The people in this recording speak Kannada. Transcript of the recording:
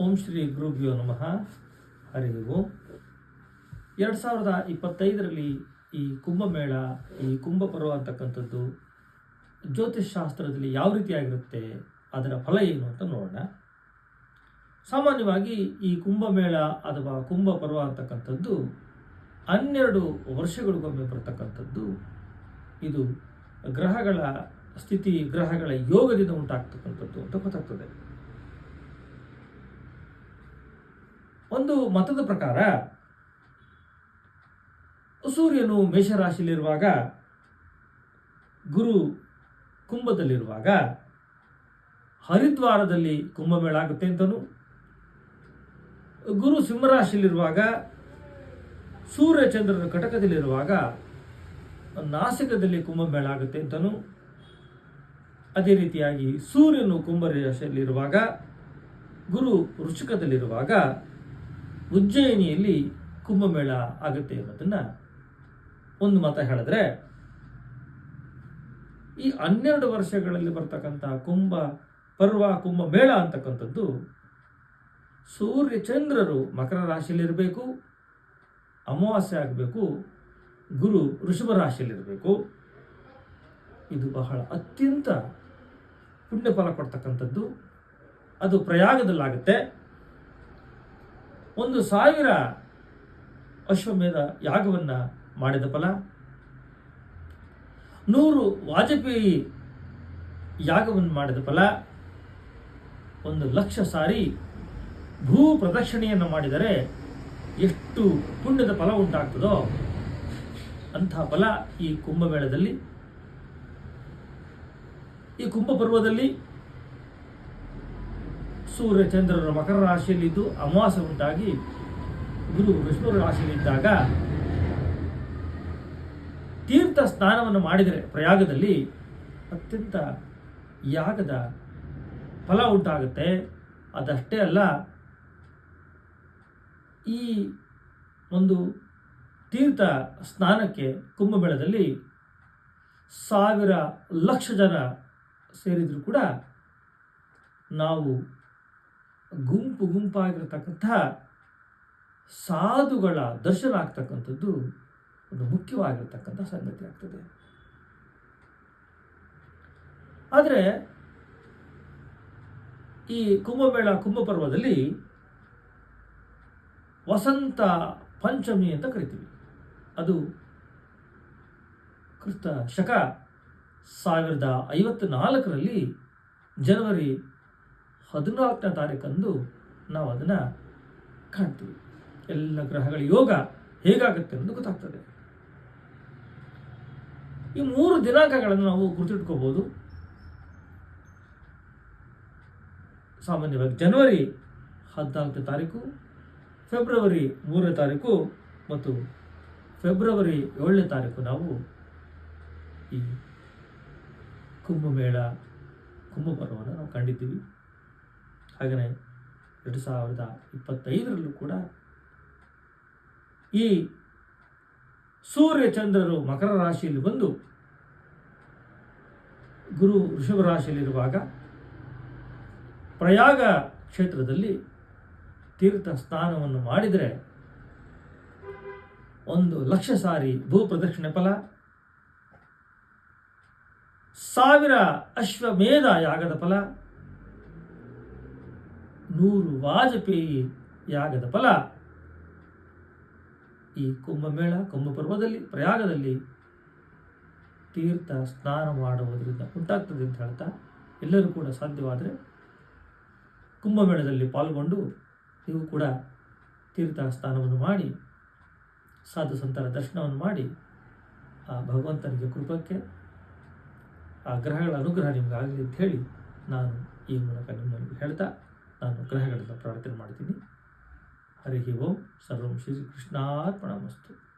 ಓಂ ಶ್ರೀ ಗುರುಭ್ಯೋ ನಮಃ. ಹರಿ ಎರಡು ಸಾವಿರದ ಇಪ್ಪತ್ತೈದರಲ್ಲಿ ಈ ಕುಂಭಮೇಳ, ಈ ಕುಂಭ ಪರ್ವ ಅಂತಕ್ಕಂಥದ್ದು ಜ್ಯೋತಿಷ್ ಶಾಸ್ತ್ರದಲ್ಲಿ ಯಾವ ರೀತಿಯಾಗಿರುತ್ತೆ, ಅದರ ಫಲ ಏನು ಅಂತ ನೋಡೋಣ. ಸಾಮಾನ್ಯವಾಗಿ ಈ ಕುಂಭಮೇಳ ಅಥವಾ ಕುಂಭ ಪರ್ವ ಅಂತಕ್ಕಂಥದ್ದು ಹನ್ನೆರಡು ವರ್ಷಗಳಿಗೊಮ್ಮೆ ಬರ್ತಕ್ಕಂಥದ್ದು. ಇದು ಗ್ರಹಗಳ ಸ್ಥಿತಿ, ಗ್ರಹಗಳ ಯೋಗದಿಂದ ಉಂಟಾಗ್ತಕ್ಕಂಥದ್ದು ಅಂತ ಗೊತ್ತಾಗ್ತದೆ. ಒಂದು ಮತದ ಪ್ರಕಾರ, ಸೂರ್ಯನು ಮೇಷರಾಶಿಯಲ್ಲಿರುವಾಗ, ಗುರು ಕುಂಭದಲ್ಲಿರುವಾಗ, ಹರಿದ್ವಾರದಲ್ಲಿ ಕುಂಭಮೇಳ ಆಗುತ್ತೆ ಅಂತಲೂ ಗುರು ಸಿಂಹರಾಶಿಯಲ್ಲಿರುವಾಗ, ಸೂರ್ಯ ಚಂದ್ರನ ಕಟಕದಲ್ಲಿರುವಾಗ, ನಾಸಿಕದಲ್ಲಿ ಕುಂಭಮೇಳ ಆಗುತ್ತೆ ಅಂತಲೂ ಅದೇ ರೀತಿಯಾಗಿ ಸೂರ್ಯನು ಕುಂಭರಾಶಿಯಲ್ಲಿರುವಾಗ, ಗುರು ವೃಶ್ಚಿಕದಲ್ಲಿರುವಾಗ ಉಜ್ಜಯಿನಿಯಲ್ಲಿ ಕುಂಭಮೇಳ ಆಗುತ್ತೆ ಅನ್ನೋದನ್ನ ಒಂದು ಮತ ಹೇಳಿದ್ರೆ, ಈ ಹನ್ನೆರಡು ವರ್ಷಗಳಲ್ಲಿ ಬರ್ತಕ್ಕಂಥ ಕುಂಭ, ಪರ್ವ, ಕುಂಭಮೇಳ ಅಂತಕ್ಕಂಥದ್ದು ಸೂರ್ಯ ಚಂದ್ರರು ಮಕರ ರಾಶಿಯಲ್ಲಿರಬೇಕು, ಅಮಾವಾಸ್ಯೆ ಆಗಬೇಕು, ಗುರು ವೃಷಭ ರಾಶಿಯಲ್ಲಿರಬೇಕು. ಇದು ಬಹಳ ಅತ್ಯಂತ ಪುಣ್ಯ ಫಲ ಕೊಡ್ತಕ್ಕಂಥದ್ದು. ಅದು ಪ್ರಯಾಗದಲ್ಲಾಗುತ್ತೆ. ಒಂದು ಸಾವಿರ ಅಶ್ವಮೇಧ ಯಾಗವನ್ನು ಮಾಡಿದ ಫಲ? ನೂರು ವಾಜಪೇಯಿ ಯಾಗವನ್ನು ಮಾಡಿದ ಫಲ? ಒಂದು ಲಕ್ಷ ಸಾರಿ ಭೂ ಪ್ರದಕ್ಷಿಣೆಯನ್ನು ಮಾಡಿದರೆ ಎಷ್ಟು ಪುಣ್ಯದ ಫಲ ಉಂಟಾಗ್ತದೋ ಅಂತಹ ಫಲ ಈ ಕುಂಭಮೇಳದಲ್ಲಿ, ಈ ಕುಂಭ ಪರ್ವದಲ್ಲಿ ಸೂರ್ಯ ಚಂದ್ರರ ಮಕರ ರಾಶಿಯಲ್ಲಿದ್ದು ಅಮಾವಾಸ್ಯ ಉಂಟಾಗಿ ಗುರು ವಿಷ್ಣು ರಾಶಿಯಲ್ಲಿದ್ದಾಗ ತೀರ್ಥ ಸ್ನಾನವನ್ನು ಮಾಡಿದರೆ ಪ್ರಯಾಗದಲ್ಲಿ ಅತ್ಯಂತ ಯಾಗದ ಫಲ ಉಂಟಾಗುತ್ತೆ. ಅದಷ್ಟೇ ಅಲ್ಲ, ಈ ಒಂದು ತೀರ್ಥ ಸ್ನಾನಕ್ಕೆ ಕುಂಭಮೇಳದಲ್ಲಿ ಸಾವಿರ ಲಕ್ಷ ಜನ ಸೇರಿದರೂ ಕೂಡ ನಾವು ಗುಂಪು ಗುಂಪಾಗಿರ್ತಕ್ಕಂಥ ಸಾಧುಗಳ ದರ್ಶನ ಆಗ್ತಕ್ಕಂಥದ್ದು ಒಂದು ಮುಖ್ಯವಾಗಿರ್ತಕ್ಕಂಥ ಸಂಗತಿ ಆಗ್ತದೆ. ಆದರೆ ಈ ಕುಂಭಮೇಳ, ಕುಂಭಪರ್ವದಲ್ಲಿ ವಸಂತ ಪಂಚಮಿ ಅಂತ ಕರಿತೀವಿ. ಅದು ಕ್ರಿಸ್ತ ಶಕ ಸಾವಿರದ ಐವತ್ತು ನಾಲ್ಕರಲ್ಲಿ ಜನವರಿ ಹದಿನಾಲ್ಕನೇ ತಾರೀಕಂದು ನಾವು ಅದನ್ನು ಕಾಣ್ತೀವಿ. ಎಲ್ಲ ಗ್ರಹಗಳ ಯೋಗ ಹೇಗಾಗುತ್ತೆ ಅನ್ನೋದು ಗೊತ್ತಾಗ್ತದೆ. ಈ ಮೂರು ದಿನಾಂಕಗಳನ್ನು ನಾವು ಗುರುತಿಟ್ಕೋಬಹುದು ಸಾಮಾನ್ಯವಾಗಿ ಜನವರಿ ಹದಿನಾಲ್ಕನೇ ತಾರೀಕು, ಫೆಬ್ರವರಿ ಮೂರನೇ ತಾರೀಕು ಮತ್ತು ಫೆಬ್ರವರಿ ಏಳನೇ ತಾರೀಕು ನಾವು ಈ ಕುಂಭಮೇಳ, ಕುಂಭಪರ್ವವನ್ನು ನಾವು ಕಂಡಿದ್ದೀವಿ. ಹಾಗೆಯೇ ಎರಡು ಸಾವಿರದ ಇಪ್ಪತ್ತೈದರಲ್ಲೂ ಕೂಡ ಈ ಸೂರ್ಯ ಚಂದ್ರರು ಮಕರ ರಾಶಿಯಲ್ಲಿ ಬಂದು ಗುರು ವೃಷಭ ರಾಶಿಯಲ್ಲಿರುವಾಗ ಪ್ರಯಾಗ ಕ್ಷೇತ್ರದಲ್ಲಿ ತೀರ್ಥ ಸ್ನಾನವನ್ನು ಮಾಡಿದರೆ ಒಂದು ಲಕ್ಷ ಸಾರಿ ಭೂ ಪ್ರದಕ್ಷಿಣೆ ಫಲ, ಸಾವಿರ ಅಶ್ವಮೇಧ ಯಾಗದ ಫಲ ನೂರು ವಾಜಪೇಯಿ ಯಾಗದ ಫಲ. ಈ ಕುಂಭಮೇಳ, ಕುಂಭಪರ್ವದಲ್ಲಿ, ಪ್ರಯಾಗದಲ್ಲಿ ತೀರ್ಥ ಸ್ನಾನ ಮಾಡುವುದರಿಂದ ಉಂಟಾಗ್ತದೆ ಅಂತ ಹೇಳ್ತಾ ಎಲ್ಲರೂ ಕೂಡ ಸಾಧ್ಯವಾದರೆ ಕುಂಭಮೇಳದಲ್ಲಿ ಪಾಲ್ಗೊಂಡು ನೀವು ಕೂಡ ತೀರ್ಥ ಸ್ನಾನವನ್ನು ಮಾಡಿ, ಸಾಧು ಸಂತರ ದರ್ಶನವನ್ನು ಮಾಡಿ, ಆ ಭಗವಂತನಿಗೆ ಕೃಪಕ್ಕೆ, ಆ ಗ್ರಹಗಳ ಅನುಗ್ರಹ ನಿಮಗಾಗಲಿ ಅಂತ ಹೇಳಿ ನಾನು ಈ ಮೂಲಕ ನಿಮ್ಮಲ್ಲಿ ಹೇಳ್ತಾ ನಾನು ಪ್ರಾರ್ಥನೆ ಮಾಡ್ತೀನಿ. ಹರಿ ಓಂ. ಸರ್ವಂ ಶ್ರೀ ಕೃಷ್ಣಾರ್ಪಣಮಸ್ತು.